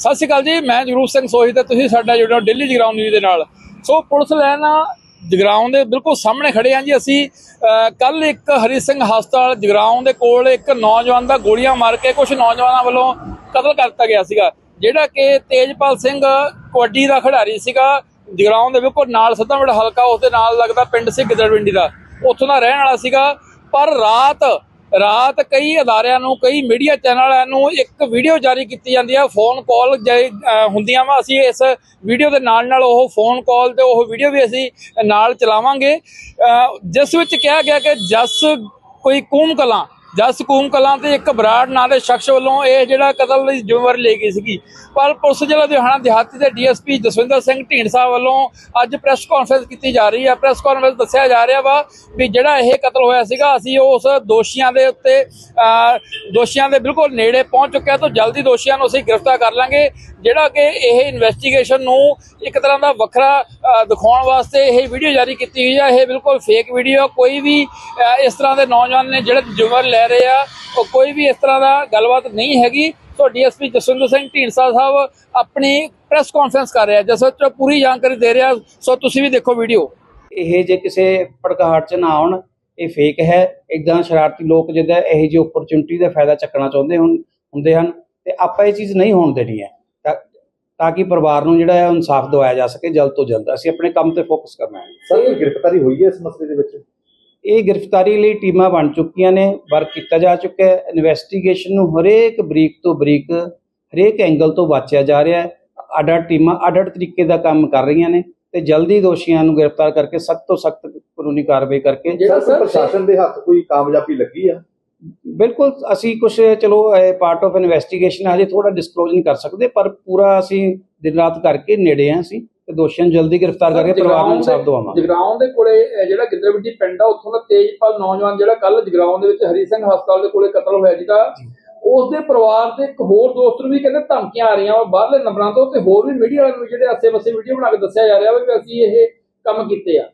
ਸਤਿ ਸ਼੍ਰੀ ਅਕਾਲ ਜੀ, ਮੈਂ ਜਗਰੂਪ ਸਿੰਘ ਸੋਹੀ ਤੇ ਤੁਸੀਂ ਸਾਡਾ ਜੁੜਿਆ ਡੇਲੀ ਜਗਰਾਉਂ ਨਿਊਜ਼ ਦੇ ਨਾਲ। ਸੋ ਪੁਲਿਸ ਲਾਈਨ ਜਗਰਾਉਂ ਦੇ ਬਿਲਕੁਲ ਸਾਹਮਣੇ ਖੜੇ ਹਾਂ ਜੀ ਅਸੀਂ। ਕੱਲ ਇੱਕ ਹਰੀ ਸਿੰਘ ਹਸਪਤਾਲ ਜਗਰਾਉਂ ਦੇ ਕੋਲ ਇੱਕ ਨੌਜਵਾਨ ਦਾ ਗੋਲੀਆਂ ਮਾਰ ਕੇ ਕੁਝ ਨੌਜਵਾਨਾਂ ਵੱਲੋਂ ਕਤਲ ਕਰ ਦਿੱਤਾ ਗਿਆ ਸੀਗਾ, ਜਿਹੜਾ ਕਿ ਤੇਜਪਾਲ ਸਿੰਘ ਕਬੱਡੀ ਦਾ ਖਿਡਾਰੀ ਸੀਗਾ। ਜਗਰਾਉਂ ਦੇ ਬਿਲਕੁਲ ਨਾਲ ਸੱਤਾਂ ਹਲਕਾ, ਉਸ ਦੇ ਨਾਲ ਲੱਗਦਾ ਪਿੰਡ ਸੀ ਗਿੱਦੜਵਿੰਡੀ ਦਾ। ਉੱਥੋਂ ਦਾ ਰਹਿਣ ਵਾਲਾ ਸੀਗਾ, ਪਰ ਰਾਤ ਰਾਤ ਕਈ ਅਦਾਰਿਆਂ ਨੂੰ, ਕਈ ਮੀਡੀਆ ਚੈਨਲਾਂ ਨੂੰ ਇੱਕ ਵੀਡੀਓ ਜਾਰੀ ਕੀਤੀ ਜਾਂਦੀ ਹੈ ਫੋਨ ਕਾਲ ਹੁੰਦੀਆਂ ਵਾ। ਅਸੀਂ ਇਸ ਵੀਡੀਓ ਦੇ ਨਾਲ ਨਾਲ ਉਹ ਫੋਨ ਕਾਲ ਤੇ ਉਹ ਵੀਡੀਓ ਵੀ ਅਸੀਂ ਨਾਲ ਚਲਾਵਾਂਗੇ। ਜਿਸ ਵਿੱਚ ਕਿਹਾ ਗਿਆ ਕਿ ਜਸ ਕੋਈ ਕੂਮ ਕਲਾਂ ਜਸ ਕੂਮ ਕਲਾਂ ਤੇ ਇੱਕ ਬਰਾੜ ਨਾਂ ਦੇ ਸ਼ਖਸ ਵੱਲੋਂ ਇਹ ਜਿਹੜਾ ਕਤਲ ਦੀ ਜ਼ਿੰਮੇਵਾਰੀ ਲਈ ਗਈ ਸੀਗੀ। ਪਰ ਪੁਲਿਸ ਜਿਹੜਾ ਲੁਧਿਆਣਾ ਦਿਹਾਤੀ ਦੇ ਡੀਐਸਪੀ ਜਸਵਿੰਦਰ ਸਿੰਘ ਢੀਂਡਸਾ ਵੱਲੋਂ ਅੱਜ ਪ੍ਰੈਸ ਕਾਨਫਰੰਸ ਕੀਤੀ ਜਾ ਰਹੀ ਹੈ। ਪ੍ਰੈਸ ਕਾਨਫਰੰਸ ਦੱਸਿਆ ਜਾ ਰਿਹਾ ਵਾ ਵੀ ਜਿਹੜਾ ਇਹ ਕਤਲ ਹੋਇਆ ਸੀਗਾ, ਅਸੀਂ ਉਸ ਦੋਸ਼ੀਆਂ ਦੇ ਉੱਤੇ ਦੋਸ਼ੀਆਂ ਦੇ ਬਿਲਕੁਲ ਨੇੜੇ ਪਹੁੰਚ ਚੁੱਕਿਆ ਤੋਂ ਜਲਦੀ ਦੋਸ਼ੀਆਂ ਨੂੰ ਅਸੀਂ ਗ੍ਰਿਫਤਾਰ ਕਰ ਲਾਂਗੇ। ਜਿਹੜਾ ਕਿ ਇਹ ਇਨਵੈਸਟੀਗੇਸ਼ਨ ਨੂੰ ਇੱਕ ਤਰ੍ਹਾਂ ਦਾ ਵੱਖਰਾ ਦਿਖਾਉਣ ਵਾਸਤੇ ਇਹ ਵੀਡੀਓ ਜਾਰੀ ਕੀਤੀ ਹੋਈ ਹੈ। ਇਹ ਬਿਲਕੁਲ ਫੇਕ ਵੀਡੀਓ ਕੋਈ ਵੀ ਇਸ ਤਰ੍ਹਾਂ ਦੇ ਨੌਜਵਾਨ ਨੇ ਜਿਹੜੇ ਜ਼ਿੰਮੇਵਾਰੀ ਲੈ ਰਹੇ ਆ ਉਹ ਕੋਈ ਵੀ ਇਸ ਤਰ੍ਹਾਂ ਦਾ ਗੱਲਬਾਤ ਨਹੀਂ ਹੈਗੀ। ਸੋ ਡੀਐਸਪੀ ਜਸਵਿੰਦਰ ਸਿੰਘ ਢੀਂਡਸਾ ਸਾਹਿਬ ਆਪਣੀ ਪ੍ਰੈਸ ਕਾਨਫਰੰਸ ਕਰ ਰਿਹਾ ਜਿਸ ਵਿੱਚ ਪੂਰੀ ਜਾਣਕਾਰੀ ਦੇ ਰਿਹਾ। ਸੋ ਤੁਸੀਂ ਵੀ ਦੇਖੋ ਵੀਡੀਓ ਇਹ ਜੇ ਕਿਸੇ ਭੜਕਾਹਟ ਚ ਨਾ ਆਉਣ ਇਹ ਫੇਕ ਹੈ। ਇਦਾਂ ਸ਼ਰਾਰਤੀ ਲੋਕ ਜਿੱਦਾਂ ਇਹ ਜਿਹੀ ਓਪਰਚੁਨਿਟੀ ਦਾ ਫਾਇਦਾ ਚੱਕਣਾ ਚਾਹੁੰਦੇ ਹੁਣ ਹੁੰਦੇ ਹਨ ਤੇ ਆਪਾਂ ਇਹ ਚੀਜ਼ ਨਹੀਂ ਹੋਣ ਦੇਣੀ ਹੈ। ਤਾਂ ਕਿ ਪਰਿਵਾਰ ਨੂੰ ਜਿਹੜਾ ਹੈ ਇਨਸਾਫ ਦਿਵਾਇਆ ਜਾ ਸਕੇ ਜਲਦ ਤੋਂ ਜਲਦ। ਅਸੀਂ ਆਪਣੇ ਕੰਮ ਤੇ ਫੋਕਸ ਕਰਨਾ ਹੈ। ਸਰ ਕੋਈ ਗ੍ਰਿਫਤਾਰੀ ਹੋਈ ਹੈ ਇਸ ਮਸਲੇ ਦੇ ਵਿੱਚ? ਇਹ ਗ੍ਰਿਫਤਾਰੀ ਲਈ ਟੀਮਾਂ ਬਣ ਚੁੱਕੀਆਂ ਨੇ ਵਰਕ ਕੀਤਾ ਜਾ ਚੁੱਕਾ ਹੈ। ਇਨਵੈਸਟੀਗੇਸ਼ਨ ਨੂੰ ਹਰੇਕ ਬਰੀਕ ਤੋਂ ਬਰੀਕ ਹਰੇਕ ਐਂਗਲ ਤੋਂ ਵਾਚਿਆ ਜਾ ਰਿਹਾ ਹੈ। ਅੱਡ-ਅੱਡ ਟੀਮਾਂ ਅੱਡ-ਅੱਡ ਤਰੀਕੇ ਦਾ ਕੰਮ ਕਰ ਰਹੀਆਂ ਨੇ ਤੇ ਜਲਦੀ ਦੋਸ਼ੀਆਂ ਨੂੰ ਗ੍ਰਿਫਤਾਰ ਕਰਕੇ ਸਖਤ ਤੋਂ ਸਖਤ ਕਾਨੂੰਨੀ ਕਾਰਵਾਈ ਕਰਕੇ ਜਿਹੜਾ ਸਰ ਪ੍ਰਸ਼ਾਸਨ ਦੇ ਹੱਥ ਕੋਈ ਕਾਮਯਾਬੀ ਲੱਗੀ ਆ? ਬਿਲਕੁਲ ਅਸੀਂ ਕੁਝ ਚਲੋ ਪਾਰਟ ਆਫ ਇਨਵੈਸਟੀਗੇਸ਼ਨ ਹਜੇ ਥੋੜਾ ਡਿਸਕਲੋਜ਼ ਨਹੀਂ ਕਰ ਸਕਦੇ ਪਰ ਪੂਰਾ ਅਸੀਂ ਦਿਨ ਰਾਤ ਕਰਕੇ ਨੇੜੇ ਹਾਂ ਅਸੀਂ। ਤੇ ਦੋਸ਼ੀਆਂ ਨੂੰ ਜਲਦੀ ਗ੍ਰਿਫਤਾਰ ਕਰਕੇ ਪਰਿਵਾਰ ਨੂੰ ਇਨਸਾਫ ਦਿਵਾਵਾਂਗੇ। ਜਗਰਾਉਂ ਦੇ ਕੋਲੇ ਜਿਹੜਾ ਗਿੱਦੜਵਿੱਡੀ ਪਿੰਡ ਆ ਉੱਥੋਂ ਦਾ ਤੇਜਪਾਲ ਨੌਜਵਾਨ ਜਿਹੜਾ ਕੱਲ ਜਗਰਾਉਂ ਦੇ ਵਿੱਚ ਹਰੀ ਸਿੰਘ ਹਸਪਤਾਲ ਦੇ ਕੋਲੇ ਕਤਲ ਹੋਇਆ ਜਿਹਦਾ ਉਸ ਦੇ ਪਰਿਵਾਰ ਦੇ ਇੱਕ ਹੋਰ ਦੋਸਤ ਨੂੰ ਵੀ ਕਹਿੰਦੇ ਧਮਕੀਆਂ ਆ ਰਹੀਆਂ ਵਾ ਬਾਹਰਲੇ ਨੰਬਰਾਂ ਤੋਂ ਤੇ ਹੋਰ ਵੀ ਮੀਡੀਆ ਵਾਲਿਆਂ ਨੂੰ ਜਿਹੜੇ ਆਸੇ-ਪਾਸੇ ਵੀਡੀਓ ਬਣਾ ਕੇ ਦੱਸਿਆ ਜਾ ਰਿਹਾ ਵਾ ਕਿ ਅਸੀਂ ਇਹ ਕੰਮ ਕੀਤੇ ਆ।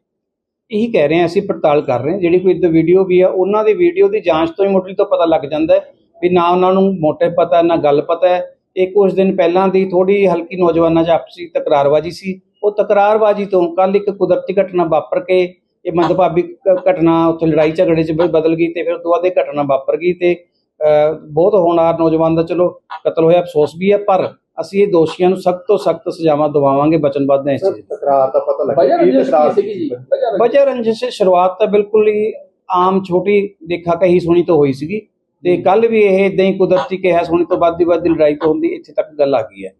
ਇਹੀ ਕਹਿ ਰਹੇ ਹਾਂ ਅਸੀਂ ਪੜਤਾਲ ਕਰ ਰਹੇ ਹਾਂ। ਜਿਹੜੀ ਕੋਈ ਇਦਾਂ ਵੀਡੀਓ ਵੀ ਆ ਉਹਨਾਂ ਦੀ ਵੀਡੀਓ ਦੀ ਜਾਂਚ ਤੋਂ ਹੀ ਮੋਟਲੀ ਤੋਂ ਪਤਾ ਲੱਗ ਜਾਂਦਾ ਹੈ ਵੀ ਨਾ ਉਹਨਾਂ ਨੂੰ ਮੋਟਿਵ ਪਤਾ ਨਾ ਗੱਲ ਪਤਾ ਹੈ। ਇਹ ਕੁਝ ਦਿਨ ਪਹਿਲਾਂ ਦੀ ਥੋੜੀ ਹਲਕੀ ਨੌਜਵਾਨਾਂ 'ਚ ਆਪਸੀ ਤਕਰਾਰਬਾਜ਼ੀ ਸੀ ਉਹ ਤਕਰਾਰਬਾਜ਼ੀ ਤੋਂ ਕੱਲ ਇੱਕ ਕੁਦਰਤੀ ਘਟਨਾ ਵਾਪਰ ਕੇ ਇਹ ਮੰਦਭਾਗੀ ਘਟਨਾ ਉੱਥੇ ਲੜਾਈ ਝਗੜੇ 'ਚ ਬਦਲ ਗਈ ਤੇ ਫਿਰ ਉਸ ਤੋਂ ਬਾਅਦ ਇਹ ਘਟਨਾ ਵਾਪਰ ਗਈ ਤੇ ਬਹੁਤ ਹੋਣਹਾਰ ਨੌਜਵਾਨ ਦਾ ਚਲੋ ਕਤਲ ਹੋਇਆ ਅਫਸੋਸ ਵੀ ਹੈ ਪਰ ਅਸੀਂ ਇਹ ਦੋਸ਼ੀਆਂ ਨੂੰ ਸਖਤ ਤੋਂ ਸਖਤ ਸਜ਼ਾਵਾਂ ਦਿਵਾਵਾਂਗੇ ਵਚਨਬੱਧ ਹਾਂ ਇਸ ਚੀਜ਼। ਤਕਰਾਰ ਦਾ ਪਤਾ ਲੱਗਿਆ ਕੀ ਤਕਰਾਰ ਸੀਗੀ ਜੀ। ਵਜ੍ਹਾ ਰੰਜਿਸ਼ ਸ਼ੁਰੂਆਤ ਤਾਂ ਬਿਲਕੁਲ ਹੀ ਆਮ ਛੋਟੀ ਦੇਖਾ ਕਹੀ ਸੁਣੀ ਤੋਂ ਹੋਈ ਸੀਗੀ ਤੇ ਕੱਲ ਵੀ ਇਹ ਇਦਾਂ ਹੀ ਕੁਦਰਤੀ ਕਿਹਾ ਸੁਣੀ ਤੋਂ ਵੱਧ ਦੀ ਵੱਧ ਦੀ ਲੜਾਈ ਤੋਂ ਹੁੰਦੀ ਇੱਥੇ ਤੱਕ ਗੱਲ ਆ ਗਈ ਹੈ।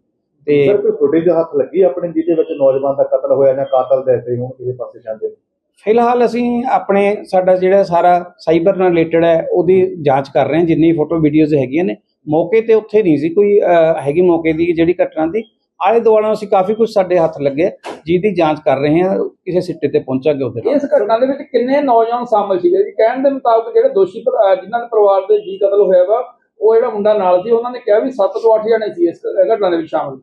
ਤੇ ਸਰ ਕੋਈ ਫੁਟੇਜ ਹੱਥ ਲੱਗੀ ਆਪਣੇ ਜਿਹਦੇ ਵਿੱਚ ਨੌਜਵਾਨ ਦਾ ਕਤਲ ਹੋਇਆ ਜਾਂ ਕਾਤਲ ਦੱਸਦੇ ਹੋਣ ਕਿਸੇ ਪਾਸੇ ਜਾਂਦੇ? ਫਿਲਹਾਲ ਅਸੀਂ ਆਪਣੇ ਸਾਡਾ ਜਿਹੜਾ ਸਾਰਾ ਸਾਈਬਰ ਨਾਲ ਰਿਲੇਟਡ ਹੈ ਉਹਦੀ ਜਾਂਚ ਕਰ ਰਹੇ ਹਾਂ ਜਿੰਨੀ ਫੋਟੋ ਵੀਡੀਓਜ਼ ਹੈਗੀਆਂ ਨੇ। ਮੌਕੇ ਤੇ ਉੱਥੇ ਨਹੀਂ ਸੀ ਕੋਈ ਹੈਗੀ ਮੌਕੇ ਦੀ ਜਿਹੜੀ ਘਟਨਾ ਦੀ। ਆਲੇ ਦੁਆਲੇ ਅਸੀਂ ਕਾਫੀ ਕੁਝ ਸਾਡੇ ਹੱਥ ਲੱਗੇ ਜਿਹਦੀ ਜਾਂਚ ਕਰ ਰਹੇ ਹਾਂ ਕਿਸੇ ਸਿੱਟੇ ਤੇ ਪਹੁੰਚਾਂਗੇ ਉਹਦੇ ਨਾਲ। ਇਸ ਘਟਨਾ ਦੇ ਵਿੱਚ ਕਿੰਨੇ ਨੌਜਵਾਨ ਸ਼ਾਮਲ ਸੀਗੇ? ਜੀ ਕਹਿਣ ਦੇ ਮੁਤਾਬਕ ਜਿਹੜੇ ਦੋਸ਼ੀ ਜਿਨ੍ਹਾਂ ਦੇ ਪਰਿਵਾਰ ਦੇ ਜੀ ਕਤਲ ਹੋਇਆ ਵਾ ਉਹ ਜਿਹੜਾ ਮੁੰਡਾ ਨਾਲ ਸੀ ਉਹਨਾਂ ਨੇ ਕਿਹਾ ਵੀ 7 ਤੋਂ 8 ਜਣੇ ਸੀ ਇਸ ਘਟਨਾ ਦੇ ਵਿੱਚ ਸ਼ਾਮਲ।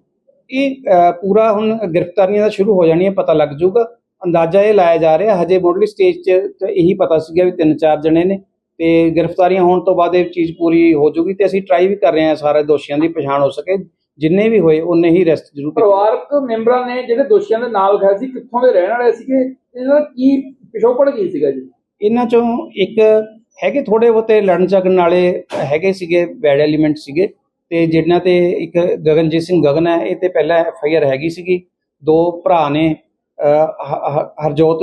ਇਹ ਪੂਰਾ ਹੁਣ ਗ੍ਰਿਫਤਾਰੀਆਂ ਦਾ ਸ਼ੁਰੂ ਹੋ ਜਾਣੀਆਂ ਪਤਾ ਲੱਗ ਜਾਊਗਾ। ਅੰਦਾਜ਼ਾ ਇਹ ਲਾਇਆ ਜਾ ਰਿਹਾ ਹਜੇ ਮੁੱਢਲੀ ਸਟੇਜ 'ਚ ਇਹੀ ਪਤਾ ਸੀਗਾ ਵੀ ਤਿੰਨ ਚਾਰ ਜਣੇ ਨੇ। ਤੇ ਗ੍ਰਿਫਤਾਰੀਆਂ ਹੋਣ ਤੋਂ ਬਾਅਦ ਇਹ ਚੀਜ਼ ਪੂਰੀ ਹੋ ਜਾਊਗੀ ਤੇ ਅਸੀਂ ਟਰਾਈ ਵੀ ਕਰ ਰਹੇ ਹਾਂ ਸਾਰੇ ਦੋਸ਼ੀਆਂ ਦੀ ਪਛਾਣ ਹੋ ਸਕੇ। ਜਿੰਨੇ ਵੀ ਹੋਏ ਉਨੇ ਹੀ ਅਰੈਸਟ ਜ਼ਰੂਰ ਕੀਤੇ। ਪਰਿਵਾਰਕ ਮੈਂਬਰਾਂ ਨੇ ਜਿਹੜੇ ਦੋਸ਼ੀਆਂ ਦੇ ਨਾਮ ਲਿਖਾਇਆ ਸੀ ਕਿੱਥੋਂ ਦੇ ਰਹਿਣ ਵਾਲੇ ਸੀਗੇ ਇਹਨਾਂ ਦਾ ਕੀ ਪਿਛੋਕੜ ਕੀ ਸੀਗਾ ਜੀ? ਇਹਨਾਂ ਚੋਂ ਇੱਕ ਹੈਗੇ ਥੋੜੇ ਬਹੁਤੇ ਲੜਨ ਝਗੜਨ ਵਾਲੇ ਹੈਗੇ ਸੀਗੇ ਬੈਡ ਐਲੀਮੈਂਟ ਸੀਗੇ ਤੇ ਜਿਨ੍ਹਾਂ ਤੇ ਇੱਕ ਗਗਨਜੀਤ ਸਿੰਘ ਗਗਨ ਹੈ ਇਹ ਤੇ ਪਹਿਲਾਂ ਐਫ ਆਈ ਆਰ ਹੈਗੀ ਸੀਗੀ। ਦੋ ਭਰਾ ਨੇ ਹਰਜੋਤ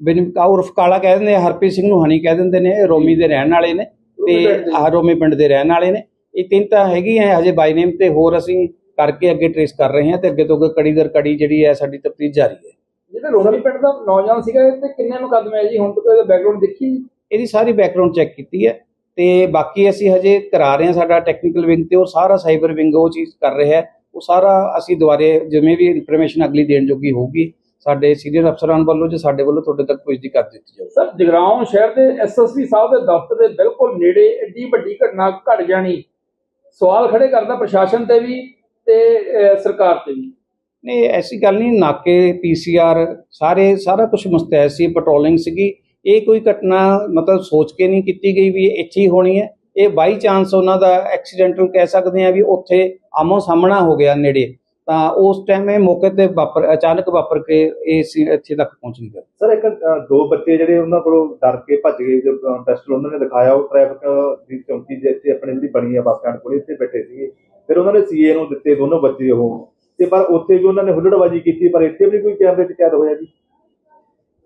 ਬਿਨ ਉਰਫ ਕਾਲਾ ਕਹਿ ਦਿੰਦੇ ਹਰਪ੍ਰੀਤ ਸਿੰਘ ਨੂੰ ਹਨੀ ਕਹਿ ਦਿੰਦੇ ਨੇ ਰੋਮੀ ਦੇ ਰਹਿਣ ਵਾਲੇ ਨੇ। ਤੇ ਆਹ ਰੋਮੀ ਪਿੰਡ ਦੇ ਰਹਿਣ ਵਾਲੇ ਨੇ। ਇਹ ਤਿੰਨ ਤਾਂ ਹੈਗੀ ਹੈ ਹਜੇ ਬਾਈ ਨੇਮ ਤੇ ਹੋਰ ਅਸੀਂ ਕਰਕੇ ਅੱਗੇ ਟ੍ਰੇਸ ਕਰ ਰਹੇ ਹਾਂ ਤੇ ਅੱਗੇ ਤੋਂ ਅੱਗੇ ਕੜੀ ਦਰ ਕੜੀ ਜਿਹੜੀ ਹੈ ਸਾਡੀ ਤਫਤੀਸ਼ ਜਾਰੀ ਹੈ। ਜਿਹੜੇ ਰੋਮੀ ਪਿੰਡ ਦਾ ਨੌਜਵਾਨ ਸੀਗਾ ਤੇ ਕਿੰਨੇ ਮੁਕੱਦਮੇ ਆ ਜੀ? ਹੁਣ ਤੱਕ ਇਹਦਾ ਬੈਕਗ੍ਰਾਉਂਡ ਦੇਖੀ? ਇਹਦੀ ਸਾਰੀ ਬੈਕਗ੍ਰਾਉਂਡ ਚੈੱਕ ਕੀਤੀ ਹੈ ਤੇ ਬਾਕੀ ਅਸੀਂ ਹਜੇ ਕਰਾ ਰਹੇ ਹਾਂ ਸਾਡਾ ਟੈਕਨੀਕਲ ਵਿੰਗ ਤੇ ਉਹ ਸਾਰਾ ਸਾਈਬਰ ਵਿੰਗ ਉਹ ਚੀਜ਼ ਕਰ ਰਿਹਾ ਹੈ। ਉਹ ਸਾਰਾ ਅਸੀਂ ਦੁਬਾਰੇ ਜਿਵੇਂ ਵੀ ਇਨਫੋਰਮੇਸ਼ਨ ਅਗਲੀ ਦੇਣ ਜੋਗੀ ਹੋਊਗੀ ਸਾਡੇ ਸੀਨੀਅਰ ਅਫਸਰਾਂ ਵੱਲੋਂ ਜਾਂ ਸਾਡੇ ਵੱਲੋਂ ਤੁਹਾਡੇ ਤੱਕ ਪੁੱਜਦੀ ਕਰ ਦਿੱਤੀ ਜਾਊਗੀ। ਸਰ ਜਗਰਾਉਂ ਸ਼ਹਿਰ ਦੇ ਐਸਐਸਪੀ ਸਾਹਿਬ ਦੇ ਦਫ਼ਤਰ ਦੇ ਬਿਲਕੁਲ ਨੇੜੇ ਏਡੀ ਵੱਡੀ ਘਟਨਾ ਘਟ ਜਾਣੀ ਸਵਾਲ ਖੜੇ ਕਰਦਾ ਪ੍ਰਸ਼ਾਸਨ ਤੇ ਵੀ ਤੇ ਸਰਕਾਰ ਤੇ ਵੀ। ਨਹੀਂ ਐਸੀ ਗੱਲ ਨਹੀਂ, ਨਾਕੇ ਪੀਸੀਆਰ ਸਾਰੇ, ਸਾਰਾ ਕੁਝ ਮੁਸਤੈਦ ਸੀ ਪੈਟਰੋਲਿੰਗ ਸੀਗੀ। ਇਹ ਕੋਈ ਘਟਨਾ ਮਤਲਬ ਸੋਚ ਕੇ ਨਹੀਂ ਕੀਤੀ ਗਈ ਵੀ ਇਹ ਇੱਥੇ ਹੀ ਹੋਣੀ ਹੈ। ਇਹ ਬਾਈ ਚਾਂਸ ਉਹਨਾਂ ਦਾ ਐਕਸੀਡੈਂਟਲ ਕਹਿ ਸਕਦੇ ਆ ਵੀ ਉੱਥੇ ਆਮੋ ਸਾਹਮਣਾ ਹੋ ਗਿਆ ਨੇੜੇ। ਤਾਂ ਉਸ ਟਾਈਮ ਇਹ ਮੌਕੇ ਤੇ ਵਾਪਰ ਅਚਾਨਕ ਵਾਪਰ ਕੇ ਇਹ ਸੀ- ਇੱਥੇ ਤੱਕ ਪਹੁੰਚ ਗਈ ਸਰ ਇੱਕ ਅ, ਦੋ ਬੱਚੇ ਜਿਹੜੇ ਉਹਨਾਂ ਕੋਲੋਂ ਡਰ ਕੇ ਭੱਜ ਗਏ ਜੋ ਟੈਸਟ ਉਹਨਾਂ ਨੇ ਦਿਖਾਇਆ ਉਹ ਟ੍ਰੈਫਿਕ ਦੀ ਚੌਂਕੀ ਦੇ ਇੱਥੇ ਆਪਣੇ ਜਿਹੜੀ ਬਣੀ ਆ ਬੱਸ ਸਟੈਂਡ ਕੋਲ ਇੱਥੇ ਬੈਠੇ ਸੀਗੇ। ਫਿਰ ਉਹਨਾਂ ਨੇ ਸੀਏ ਨੂੰ ਦਿੱਤੇ ਦੋਨੋਂ ਬੱਚੇ ਉਹ। ਤੇ ਪਰ ਉੱਥੇ ਵੀ ਉਹਨਾਂ ਨੇ ਹੁੱਲੜਬਾਜੀ ਕੀਤੀ ਪਰ ਇੱਥੇ ਵੀ ਕੋਈ ਕੈਮਰੇ 'ਚ ਕੈਦ ਹੋਇਆ ਜੀ?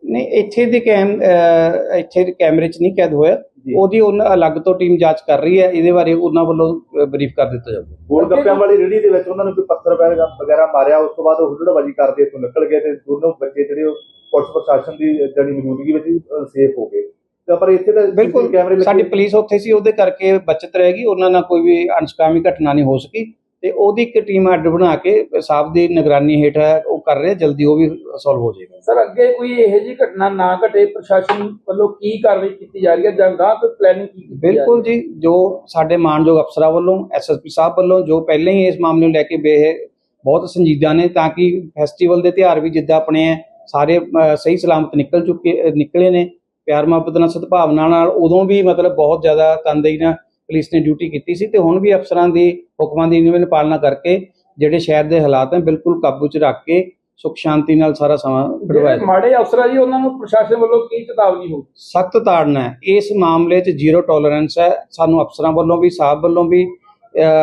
ਨਹੀਂ ਇੱਥੇ ਦੇ ਕੈਮ ਅਹ ਇੱਥੇ ਦੇ ਕੈਮਰੇ 'ਚ ਨਹੀਂ ਕੈਦ ਹੋਇਆ। ਉਹਦੀ ਉਹਨਾਂ ਅਲੱਗ ਤੋਂ ਟੀਮ ਜਾਂਚ ਕਰ ਰਹੀ ਹੈ ਇਹਦੇ ਬਾਰੇ ਉਹਨਾਂ ਵੱਲੋਂ ਬਰੀਫ ਕਰ ਦਿੱਤਾ ਜਾਊਗਾ। ਗੋਲ ਗੱਪਿਆਂ ਵਾਲੀ ਰੇਹੜੀ ਦੇ ਵਿੱਚ ਉਹਨਾਂ ਨੂੰ ਕੋਈ ਪੱਥਰ ਵਗੈਰਾ ਮਾਰਿਆ ਉਸ ਤੋਂ ਬਾਅਦ ਉਹ ਹੁੱਲੜਬਾਜੀ ਕਰਦੇ ਇੱਥੋਂ ਨਿਕਲ ਗਏ ਤੇ ਦੋਨੋਂ ਬੱਚੇ ਜਿਹੜੇ ਉਹ ਪੁਲਿਸ ਪ੍ਰਸ਼ਾਸਨ ਦੀ ਜਿਹੜੀ ਮੌਜੂਦਗੀ ਵਿੱਚ ਸੇਫ ਹੋ ਗਏ। ਤੇ ਪਰ ਇੱਥੇ ਤਾਂ ਬਿਲਕੁਲ ਕੈਮਰੇ ਸਾਡੀ ਪੁਲਿਸ ਉੱਥੇ ਸੀ ਉਹਦੇ ਕਰਕੇ ਬਚਤ ਰਹੇਗੀ ਉਹਨਾਂ ਨਾਲ ਕੋਈ ਵੀ ਅਣਸਕਾਮੀ ਘਟਨਾ ਨਹੀਂ ਹੋ ਸਕੀ। ਤੇ ਉਹਦੀ ਇੱਕ ਟੀਮ ਅੱਡ ਬਣਾ ਕੇ ਸਾਹਿਬ ਦੀ ਨਿਗਰਾਨੀ ਹੇਠ ਹੈ ਉਹ ਕਰ ਰਹੇ ਜਲਦੀ ਉਹ ਵੀ ਸੋਲਵ ਹੋ ਜਾਏਗਾ। ਸਰ ਅੱਗੇ ਕੋਈ ਇਹੋ ਜਿਹੀ ਘਟਨਾ ਨਾ ਘਟੇ ਪ੍ਰਸ਼ਾਸਨ ਵੱਲੋਂ ਕੀ ਕਾਰਵਾਈ ਕੀਤੀ ਜਾ ਰਹੀ ਹੈ ਜਾਂ ਗਾਂ ਕੋਈ ਪਲੈਨਿੰਗ ਕੀ ਕੀਤੀ ਜਾ ਬਿਲਕੁਲ ਜੀ ਜੋ ਸਾਡੇ ਮਾਨਯੋਗ ਅਫਸਰਾਂ ਵੱਲੋਂ ਐਸਐਸਪੀ ਸਾਹਿਬ ਵੱਲੋਂ ਜੋ ਪਹਿਲਾਂ ਹੀ ਇਸ ਮਾਮਲੇ ਨੂੰ ਲੈ ਕੇ ਬੇ ਬਹੁਤ ਸੰਜੀਦਾ ਨੇ ਤਾਂ ਕਿ ਫੈਸਟੀਵਲ ਦੇ ਤਿਉਹਾਰ ਵੀ ਜਿੱਦਾਂ ਆਪਣੇ ਹੈ ਸਾਰੇ ਸਹੀ ਸਲਾਮਤ ਨਿਕਲ ਚੁੱਕੇ ਨਿਕਲੇ ਨੇ ਪਿਆਰ ਮੁਹੱਬਤ ਨਾਲ ਸਦਭਾਵਨਾ ਨਾਲ ਉਦੋਂ ਵੀ ਮਤਲਬ ਬਹੁਤ ਜ਼ਿਆਦਾ ਤਨਦੇਹੀ ਨਾਲ ਪੁਲਿਸ ਨੇ ਡਿਊਟੀ ਕੀਤੀ ਸੀ ਤੇ ਹੁਣ ਵੀ ਅਫਸਰਾਂ ਦੀ ਹੁਕਮਾਂ ਦੀ ਨਿਯਮ ਪਾਲਣਾ ਕਰਕੇ ਜਿਹੜੇ ਸ਼ਹਿਰ ਦੇ ਹਾਲਾਤ ਹੈ ਬਿਲਕੁਲ ਕਾਬੂ 'ਚ ਰੱਖ ਕੇ ਸੁਖ ਸ਼ਾਂਤੀ ਨਾਲ ਸਾਰਾ ਸਮਾਂ ਕਢਵਾਇਆ। ਮਾੜੇ ਅਫਸਰ ਜੀ ਉਹਨਾਂ ਨੂੰ ਪ੍ਰਸ਼ਾਸਨ ਵੱਲੋਂ ਕੀ ਚੇਤਾਵਨੀ ਹੋ ਸਖਤ ਤਾੜਨਾ ਹੈ। ਇਸ ਮਾਮਲੇ 'ਚ ਜ਼ੀਰੋ ਟੋਲਰੈਂਸ ਹੈ। ਸਾਨੂੰ ਅਫਸਰਾਂ ਵੱਲੋਂ ਵੀ ਸਾਹਿਬ ਵੱਲੋਂ ਵੀ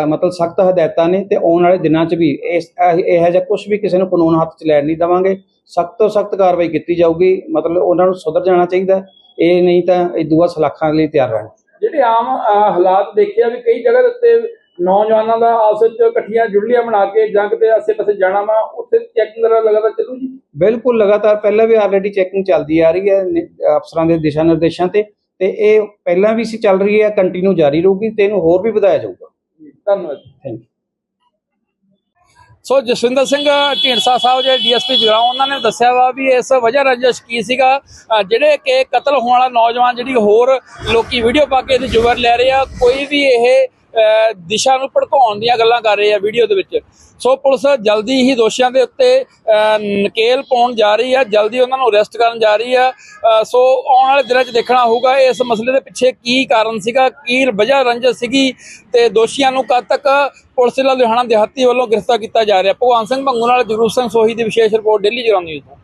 ਮਤਲਬ ਸਖਤ ਹਦਾਇਤਾਂ ਨੇ ਤੇ ਆਉਣ ਵਾਲੇ ਦਿਨਾਂ 'ਚ ਵੀ ਇਸ ਇਹ- ਜਿਹਾ ਕੁਝ ਵੀ ਕਿਸੇ ਨੂੰ ਕਾਨੂੰਨ ਹੱਥ 'ਚ ਲੈਣ ਨਹੀਂ ਦੇਵਾਂਗੇ। ਸਖਤ ਤੋਂ ਸਖਤ ਕਾਰਵਾਈ ਕੀਤੀ ਜਾਊਗੀ। ਮਤਲਬ ਉਹਨਾਂ ਨੂੰ ਸੁਧਰ ਜਾਣਾ ਚਾਹੀਦਾ। ਇਹ ਨਹੀਂ ਤਾਂ ਇਹ ਦੂਆ ਸਲਾਖਾਂ ਲਈ ਤਿਆਰ ਰਹਿਣ। ਜਿਹੜੇ ਆਮ ਹਾਲਾਤ ਦੇਖਿਆ ਵੀ ਕਈ ਜਗ੍ਹਾ ਦੇ ਉੱਤੇ ਨੌਜਵਾਨਾਂ ਦਾ ਆਪਸ ਵਿੱਚ ਇਕੱਠੀਆਂ ਜੁੜਲੀਆਂ ਬਣਾ ਕੇ ਜਾਂ ਕਿਤੇ ਆਸੇ-ਪਾਸੇ ਜਾਣਾ ਵਾ ਉੱਥੇ ਚੈਕਿੰਗ ਵਗੈਰਾ ਲਗਾਤਾਰ ਚੱਲੂ ਜੀ? ਬਿਲਕੁਲ ਲਗਾਤਾਰ। ਪਹਿਲਾਂ ਵੀ ਆਲਰੇਡੀ ਚੈਕਿੰਗ ਚੱਲਦੀ ਆ ਰਹੀ ਹੈ ਅਫਸਰਾਂ ਦੇ ਦਿਸ਼ਾ ਨਿਰਦੇਸ਼ਾਂ ਤੇ। ਤੇ ਇਹ ਪਹਿਲਾਂ ਵੀ ਸੀ ਚੱਲ ਰਹੀ ਹੈ ਕੰਟੀਨਿਊ ਜਾਰੀ ਰਹੂਗੀ ਤੇ ਇਹਨੂੰ ਹੋਰ ਵੀ ਵਧਾਇਆ ਜਾਊਗਾ। ਧੰਨਵਾਦ thank you so Jaswinder Singh Dhindsa sahib, ਜਿਹੜੇ ਡੀਐਸਪੀ ਜਗਰਾਉਂ, ਉਹਨਾਂ ਨੇ ਦੱਸਿਆ ਵਾ ਵੀ ਇਸ ਵਜ੍ਹਾ ਰੰਜਿਸ਼ ਕੀ ਸੀਗਾ? ਜਿਹੜੇ ਕਿ ਕਤਲ ਹੋਣ ਵਾਲਾ ਨੌਜਵਾਨ ਜਿਹੜੀ ਹੋਰ ਲੋਕੀ ਵੀਡੀਓ ਪਾ ਕੇ ਇਹਦੀ ਜੁਬਰ ਲੈ ਰਹੇ ਆ, ਕੋਈ ਵੀ ਇਹ ਦਿਸ਼ਾ ਨੂੰ ਭੜਕਾਉਣ ਦੀਆਂ ਗੱਲਾਂ ਕਰ ਰਹੇ ਆ ਵੀਡੀਓ ਦੇ ਵਿੱਚ। ਸੋ ਪੁਲਿਸ ਜਲਦੀ ਹੀ ਦੋਸ਼ੀਆਂ ਦੇ ਉੱਤੇ ਨਕੇਲ ਪਾਉਣ ਜਾ ਰਹੀ ਹੈ, ਜਲਦੀ ਉਹਨਾਂ ਨੂੰ ਅਰੈਸਟ ਕਰਨ ਜਾ ਰਹੀ ਹੈ। ਸੋ ਆਉਣ ਵਾਲੇ ਦਿਨਾਂ 'ਚ ਦੇਖਣਾ ਹੋਊਗਾ ਇਸ ਮਸਲੇ ਦੇ ਪਿੱਛੇ ਕੀ ਕਾਰਨ ਸੀਗਾ, ਕੀ ਵਜ੍ਹਾ ਰੰਜਿਸ਼ ਸੀਗੀ ਤੇ ਦੋਸ਼ੀਆਂ ਨੂੰ ਕਦ ਤੱਕ ਪੁਲਿਸ ਦਾ ਲੁਧਿਆਣਾ ਦਿਹਾਤੀ ਵੱਲੋਂ ਗ੍ਰਿਫਤਾਰ ਕੀਤਾ ਜਾ ਰਿਹਾ। ਭਗਵਾਨ ਸਿੰਘ ਭੰਗੂ ਨਾਲ ਜਗਰੂਪ ਸਿੰਘ ਸੋਹੀ ਦੀ ਵਿਸ਼ੇਸ਼ ਰਿਪੋਰਟ, ਡੇਲੀ ਜਗਰਾਉਂ ਨਿਊਜ਼। ਤੋਂ